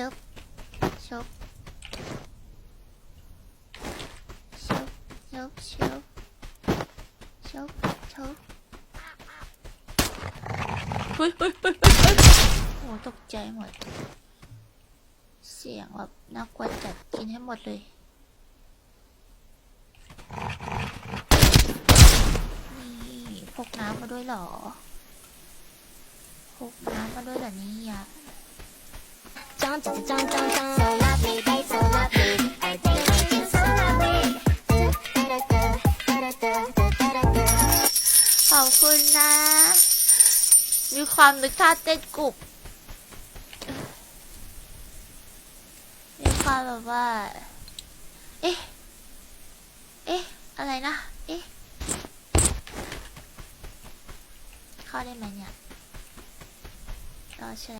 ชบชบชบชบชบชบชบเฮ้ยเฮ้ยเฮ้ยเฮ้ยเฮ้ยโอ้ตกใจหมด เสียงแบบน่ากลัวจัดกินให้หมดเลยนี่พกน้ำมาด้วยเหรอพกน้ำมาด้วยเหรอเนี่ย John, ขอบคุณนะ มีความนึกท่าเต้นกรุบมีความแบบว่า เอ๊ะ เอ๊ะ อะไรนะ เอ๊ะ เข้าได้ไหมเนี่ยรอเชิญ